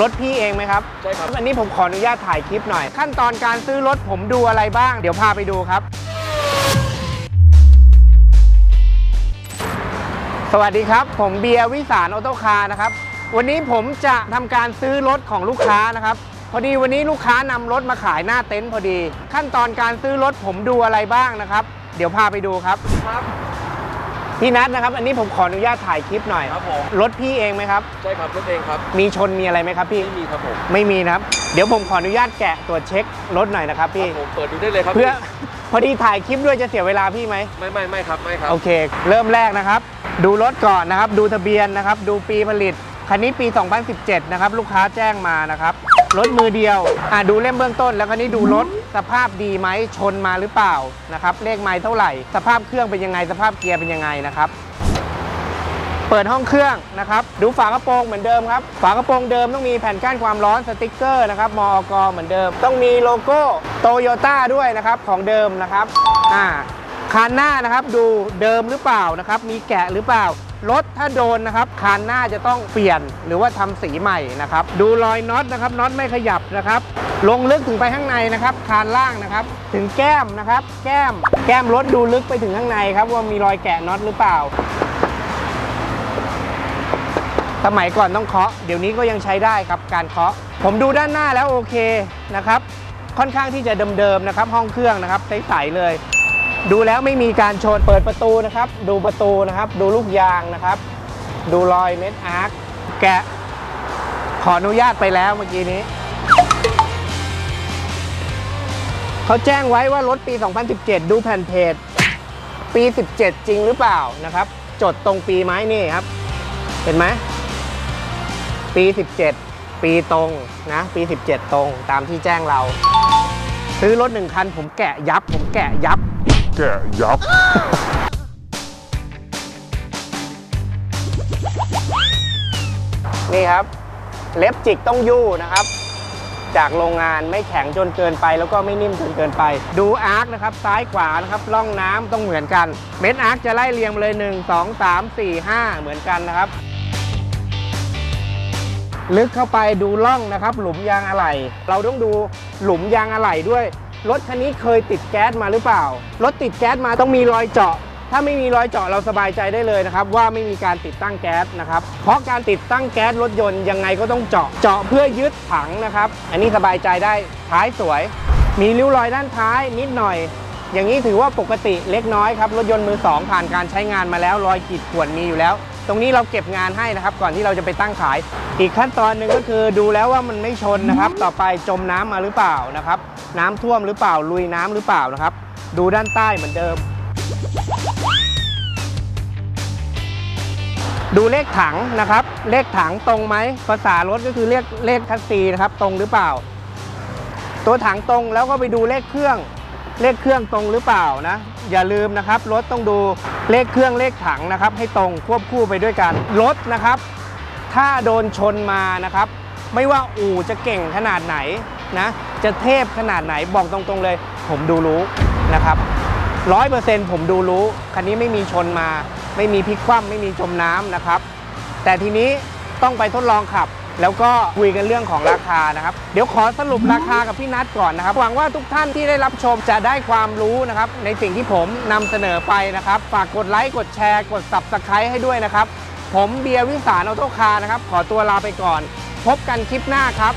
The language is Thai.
รถพี่เองไหมครับ ใช่ครับ อันนี้ผมขออนุญาตถ่ายคลิปหน่อย ขั้นตอนการซื้อรถผมดูอะไรบ้าง เดี๋ยวพาไปดูครับ สวัสดีครับ ผมเบียร์วิสารออโต้คาร์นะครับ วันนี้ผมจะทำการซื้อรถของลูกค้านะครับ พอดีวันนี้ลูกค้านำรถมาขายหน้าเต็นท์พอดี ขั้นตอนการซื้อรถผมดูอะไรบ้างนะครับ เดี๋ยวพาไปดูครับ ครับ พี่นัทนะครับ อันนี้ผมขออนุญาตถ่ายคลิปหน่อย ครับผมรถพี่เองไหมครับ ใช่ครับรถเองครับมีชนมีอะไรไหมครับพี่ ไม่มีครับผมไม่มีนะครับ เดี๋ยวผมขออนุญาตแกะตรวจเช็ครถหน่อยนะครับคพี่รับผมเปิดดูได้เลยครับเพื่อพี่พอดีถ่ายคลิปด้วยจะเสียเวลาพี่ไหม ไม่ไม่ไม่ครับไม่ครับ โอเค เริ่มแรกนะครับ ดูรถก่อนนะครับ ดูทะเบียนนะครับ ดูปีผลิต คันนี้ปี 2017 นะครับ ลูกค้าแจ้งมานะครับ รถมือเดียว อ่าดูเล่มเบื้องต้น แล้วคันนี้ดูรถ สภาพดีไหมชนมาหรือเปล่านะครับเลขไม้เท่าไหร่ สภาพเครื่องเป็นยังไง สภาพเกียร์เป็นยังไงนะครับ เปิดห้องเครื่องนะครับ ดูฝากระโปรงเหมือนเดิมครับ ฝากระโปรงเดิมต้องมีแผ่นกั้นความร้อนสติกเกอร์นะครับมอกเหมือนเดิม ต้องมีโลโก้โตโยต้าด้วยนะครับของเดิมนะครับอ่าคันหน้านะครับดูเดิมหรือเปล่านะครับ มีแกะหรือเปล่า รถถ้าโดนนะครับคันหน้าจะต้องเปลี่ยนหรือว่าทำสีใหม่นะครับ ดูรอยน็อตนะครับน็อตไม่ขยับนะครับ ลงลึกถึงไปข้างในนะครับคานล่างนะครับ ถึงแก้มนะครับ แก้ม แก้มรถดูลึกไปถึงข้างในครับ ว่ามีรอยแกะน็อตหรือเปล่า สมัยก่อนต้องเคาะเดี๋ยวนี้ก็ยังใช้ได้ครับการเคาะ ผมดูด้านหน้าแล้วโอเคนะครับ ค่อนข้างที่จะเดิมๆนะครับ ห้องเครื่องนะครับใสๆเลย ดูแล้วไม่มีการชนเปิดประตูนะครับ ดูประตูนะครับ ดูลูกยางนะครับ ดูรอยเม็ดอาร์คแกะ ขออนุญาตไปแล้วเมื่อกี้นี้ เขาแจ้งไว้ว่ารถปี 2017 ดูแผ่นเพจ ปี 17 จริงหรือเปล่านะครับ จดตรงปีไม้นี่ครับ เห็นไหมปี 17 ปีตรงนะปี 17 ตรงตามที่แจ้งเรา ซื้อรถหนึ่งคันผมแกะยับ ผมแกะยับ แกะยับ นี่ครับ เล็บจิกต้องยู่นะครับ จากโรงงานไม่แข็งจนเกินไป แล้วก็ไม่นิ่มจนเกินไป ดูอาร์คนะครับ ซ้ายขวานะครับร่องน้ำต้องเหมือนกัน เม็ดอาร์คจะไล่เรียงมาเลย 1 2 3 4 5 เหมือนกันนะครับ ลึกเข้าไปดูร่องนะครับ หลุมยางอะไหล่เราต้องดูหลุมยางอะไหล่ด้วย รถคันนี้เคยติดแก๊สมาหรือเปล่า รถติดแก๊สมาต้องมีรอยเจาะ ถ้าไม่มีรอยเจาะเราสบายใจได้เลยนะครับ ว่าไม่มีการติดตั้งแก๊สนะครับ เพราะการติดตั้งแก๊สรถยนต์ยังไงก็ต้องเจาะ เจาะเพื่อยึดถังนะครับ อันนี้สบายใจได้ท้ายสวย มีริ้วรอยด้านท้ายนิดหน่อย อย่างนี้ถือว่าปกติเล็กน้อยครับรถยนต์มือสองผ่านการใช้งานมาแล้วรอยขีดข่วนมีอยู่แล้ว ตรงนี้เราเก็บงานให้นะครับ ก่อนที่เราจะไปตั้งขาย อีกขั้นตอนหนึ่งก็คือดูแล้วว่ามันไม่ชนนะครับ ต่อไปจมน้ำมาหรือเปล่านะครับ น้ำท่วมหรือเปล่าลุยน้ำหรือเปล่านะครับ ดูด้านใต้เหมือนเดิม ดูเลขถังนะครับ เลขถังตรงไหมภาษารถก็คือเลขเลขคัสซีนะครับ ตรงหรือเปล่า ตัวถังตรงแล้วก็ไปดูเลขเครื่อง เลขเครื่องตรงหรือเปล่านะ อย่าลืมนะครับรถต้องดูเลขเครื่องเลขถังนะครับ ให้ตรงควบคู่ไปด้วยกันรถนะครับ ถ้าโดนชนมานะครับ ไม่ว่าอู่จะเก่งขนาดไหนนะจะเทพขนาดไหนบอกตรงๆเลย ผมดูรู้นะครับร้อยเปอร์เซ็นต์ผมดูรู้คันนี้ไม่มีชนมา ไม่มีพลิกคว่ำไม่มีจมน้ำนะครับ แต่ทีนี้ต้องไปทดลองขับ แล้วก็คุยกันเรื่องของราคานะครับ เดี๋ยวขอสรุปราคากับพี่นัทก่อนนะครับ หวังว่าทุกท่านที่ได้รับชมจะได้ความรู้นะครับ ในสิ่งที่ผมนำเสนอไปนะครับ ฝากกดไลค์กดแชร์ กด s ับสไครต์ให้ด้วยนะครับ ผมเบียร์วิสารออโต้คาร์นะครับ ขอตัวลาไปก่อน พบกันคลิปหน้าครับ